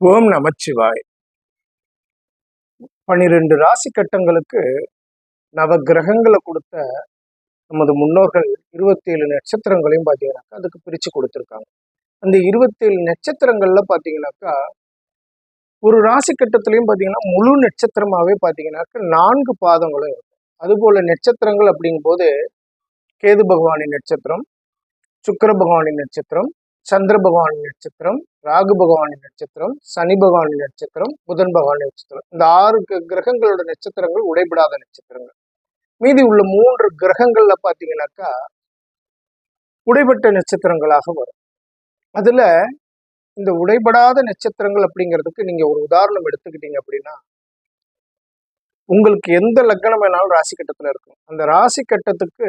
ஓம் நமச்சிவாய். பன்னிரெண்டு ராசி கட்டங்களுக்கு நவ கிரகங்களை கொடுத்த நமது முன்னோர்கள் இருபத்தி ஏழு நட்சத்திரங்களையும் பார்த்தீங்கன்னாக்கா அதுக்கு பிரித்து கொடுத்துருக்காங்க. அந்த இருபத்தேழு நட்சத்திரங்கள்ல பார்த்தீங்கன்னாக்கா ஒரு ராசி கட்டத்திலையும் பார்த்தீங்கன்னா முழு நட்சத்திரமாகவே பார்த்தீங்கன்னாக்கா நான்கு பாதங்களும் இருக்கும் அதுபோல் நட்சத்திரங்கள் அப்படிங்கும்போது கேது பகவானின் நட்சத்திரம் சுக்கிர பகவானின் நட்சத்திரம் சந்திர பகவானின் நட்சத்திரம் ராகு பகவானின் நட்சத்திரம் சனி பகவானின் நட்சத்திரம் புதன் பகவானின் நட்சத்திரம். இந்த ஆறு கிரகங்களோட நட்சத்திரங்கள் உடைபடாத நட்சத்திரங்கள். மீதி உள்ள மூன்று கிரகங்கள்ல பாத்தீங்கன்னாக்கா உடைபட்ட நட்சத்திரங்களாக வரும். அதுல இந்த உடைபடாத நட்சத்திரங்கள் அப்படிங்கிறதுக்கு நீங்க ஒரு உதாரணம் எடுத்துக்கிட்டீங்க அப்படின்னா உங்களுக்கு எந்த லக்னம் வேணாலும் ராசி கட்டத்தில் இருக்கும். அந்த ராசி கட்டத்துக்கு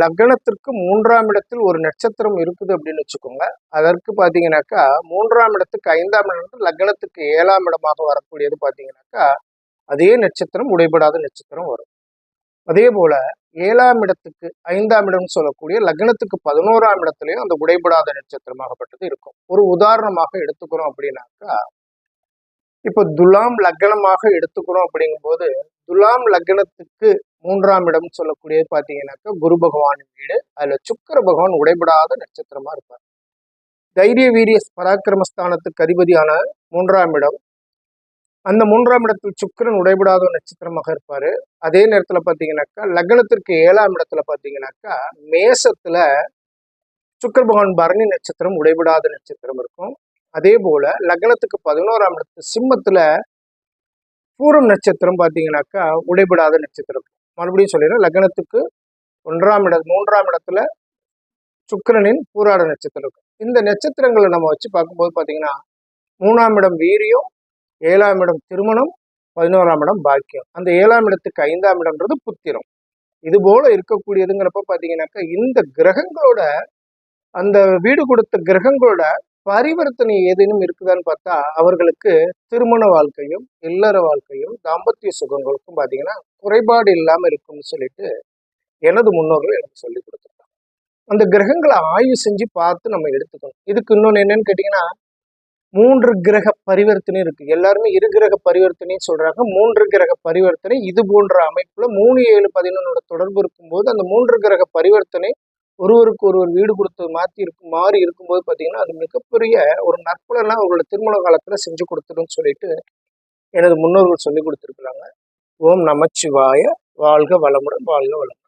லக்னத்திற்கு மூன்றாம் இடத்தில் ஒரு நட்சத்திரம் இருக்குது அப்படின்னு வச்சுக்கோங்க. அதற்கு பார்த்தீங்கன்னாக்கா மூன்றாம் இடத்துக்கு ஐந்தாம் இடம் லக்னத்துக்கு ஏழாம் இடமாக வரக்கூடியது பார்த்தீங்கன்னாக்கா அதே நட்சத்திரம் உடைபடாத நட்சத்திரம் வரும். அதே போல ஏழாம் இடத்துக்கு ஐந்தாம் இடம் சொல்லக்கூடிய லக்னத்துக்கு பதினோராம் இடத்துலையும் அந்த உடைபடாத நட்சத்திரமாகப்பட்டது இருக்கும். ஒரு உதாரணமாக எடுத்துக்கிறோம் அப்படின்னாக்கா இப்போ துலாம் லக்னமாக எடுத்துக்கிறோம் அப்படிங்கும்போது துலாம் லக்னத்துக்கு மூன்றாம் இடம் சொல்லக்கூடியது பார்த்தீங்கன்னாக்கா குரு பகவான் வீடு. அதுல சுக்கர பகவான் உடைபடாத நட்சத்திரமா இருப்பார். தைரிய வீரிய பராக்கிரமஸ்தானத்துக்கு அதிபதியான மூன்றாம் இடம். அந்த மூன்றாம் இடத்தில் சுக்கிரன் உடைபடாத நட்சத்திரமாக இருப்பாரு. அதே நேரத்துல பாத்தீங்கன்னாக்கா லக்னத்திற்கு ஏழாம் இடத்துல பாத்தீங்கன்னாக்கா மேசத்துல சுக்கிர பகவான் பரணி நட்சத்திரம் உடைபடாத நட்சத்திரம் இருக்கும். அதே போல லக்னத்துக்கு பதினோராம் இடத்து சிம்மத்துல பூரம் நட்சத்திரம் பார்த்தீங்கன்னாக்கா உடைபடாத நட்சத்திரம். மறுபடியும் சொல்லிடுறேன் லக்னத்துக்கு ஒன்றாம் இடம் மூன்றாம் இடத்துல சுக்கரனின் பூராட நட்சத்திரம் இந்த நட்சத்திரங்களை நம்ம வச்சு பார்க்கும்போது பார்த்தீங்கன்னா மூணாம் இடம் வீரியம் ஏழாம் இடம் திருமணம் பதினோராம் இடம் பாக்கியம். அந்த ஏழாம் இடத்துக்கு ஐந்தாம் இடம்ன்றது புத்திரம். இது போல இருக்கக்கூடியதுங்கிறப்ப பார்த்தீங்கன்னாக்கா இந்த கிரகங்களோட அந்த வீடு கொடுத்த கிரகங்களோட பரிவர்த்தனை ஏதேனும் இருக்குதான்னு பார்த்தா அவர்களுக்கு திருமண வாழ்க்கையும் இல்லற வாழ்க்கையும் தாம்பத்திய சுகங்களுக்கும் பார்த்தீங்கன்னா குறைபாடு இல்லாமல் இருக்கும்னு சொல்லிட்டு எனது முன்னோர்கள் எனக்கு சொல்லி கொடுத்துருக்காங்க. அந்த கிரகங்களை ஆய்வு செஞ்சு பார்த்து நம்ம எடுத்துக்கணும். இதுக்கு இன்னொன்று என்னன்னு கேட்டிங்கன்னா மூன்று கிரக பரிவர்த்தனை இருக்கு. எல்லாருமே இரு கிரக பரிவர்த்தனைன்னு சொல்றாங்க. மூன்று கிரக பரிவர்த்தனை இது போன்ற அமைப்புல மூணு ஏழு பதினொன்னோட தொடர்பு இருக்கும்போது அந்த மூன்று கிரக பரிவர்த்தனை ஒருவருக்கு ஒருவர் வீடு கொடுத்து மாற்றி இருக்கும் மாறி இருக்கும்போது பார்த்தீங்கன்னா அது மிகப்பெரிய ஒரு நற்பலனா அவர்களோட திருமண காலத்தில் செஞ்சு கொடுத்துருன்னு சொல்லிட்டு எனது முன்னோர்கள் சொல்லி கொடுத்துருக்குறாங்க. ஓம் நமச்சிவாய வாழ்க வளமுடன் வாழ்க வளமுடன்.